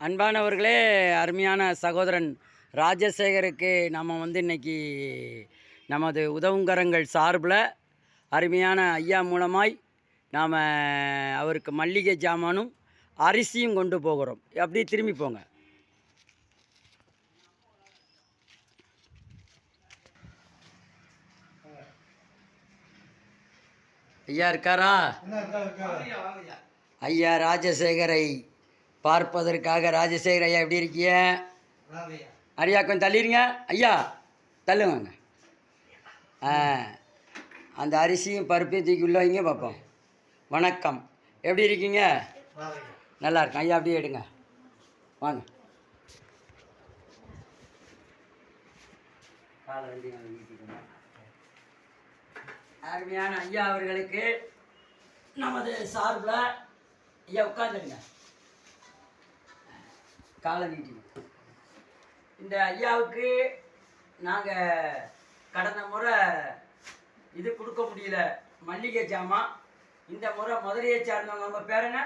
அன்பானவர்களே அருமையான சகோதரன் ராஜசேகருக்கு நம்ம வந்து இன்னைக்கு நமது உதவுங்கரங்கள் சார்பில் அருமையான ஐயா மூலமாய் நாம் அவருக்கு மல்லிகை ஜாமானும் அரிசியும் கொண்டு போகிறோம். அப்படியே திரும்பி போங்க. ஐயா இருக்காரா? ஐயா ராஜசேகரை பார்ப்பதற்காக ராஜசேகர் ஐயா எப்படி இருக்கீங்க? ஐயா கொஞ்சம் தள்ளிடுங்க ஐயா தள்ளுவாங்க ஆ அந்த அரிசியும் பருப்பையும் தூக்கி உள்ள வைங்க பார்ப்போம். வணக்கம். எப்படி இருக்கீங்க? நல்லா இருக்கேன். ஐயா அப்படியே எடுங்க. வாங்க. அருமையான ஐயா அவர்களுக்கு நமது சார்பில் ஐயா உட்காந்துருங்க காலை நீட்டிங்க இந்த ஐயாவுக்கு நாங்கள் கடந்த முறை இது கொடுக்க முடியல. மல்லிகை ஜாமான் இந்த முறை மதுரையை சார்ந்தவங்க நம்ம பேர் என்ன?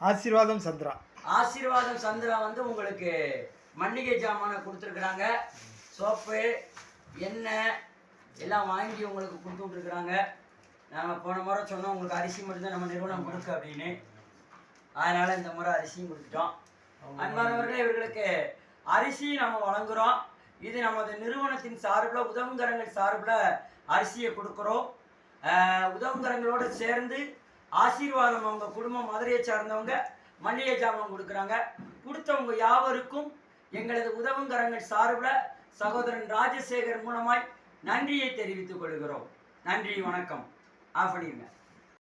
ஆசீர்வாதம் சந்திரா. ஆசீர்வாதம் சந்திரா வந்து உங்களுக்கு மல்லிகை ஜாமானை கொடுத்துருக்குறாங்க. சோப்பு எண்ணெய் எல்லாம் வாங்கி உங்களுக்கு கொடுத்து விட்ருக்குறாங்க நாங்கள் போன முறை சொன்னோம் உங்களுக்கு அரிசி மட்டும்தான் நம்ம நிறுவனம் கொடுக்கு அப்படின்னு. அதனால் இந்த முறை அரிசியும் கொடுத்துட்டோம். அன்பானவர்களே இவர்களுக்கு அரிசி நம்ம வழங்குகிறோம் இது நமது நிறுவனத்தின் சார்பில் உதவுங்கரங்கள் சார்பில் அரிசியை கொடுக்குறோம். உதவுங்கரங்களோடு சேர்ந்து ஆசீர்வாதம் அவங்க குடும்பம் மதுரையை சார்ந்தவங்க மல்லிகை ஜாமான் கொடுக்குறாங்க. கொடுத்தவங்க யாவருக்கும் எங்களது உதவுங்கரங்கள் சார்பில் சகோதரன் ராஜசேகர் மூலமாய் நன்றியை தெரிவித்துக் கொள்கிறோம். நன்றி வணக்கம். ஆஃப் பண்ணிடுங்க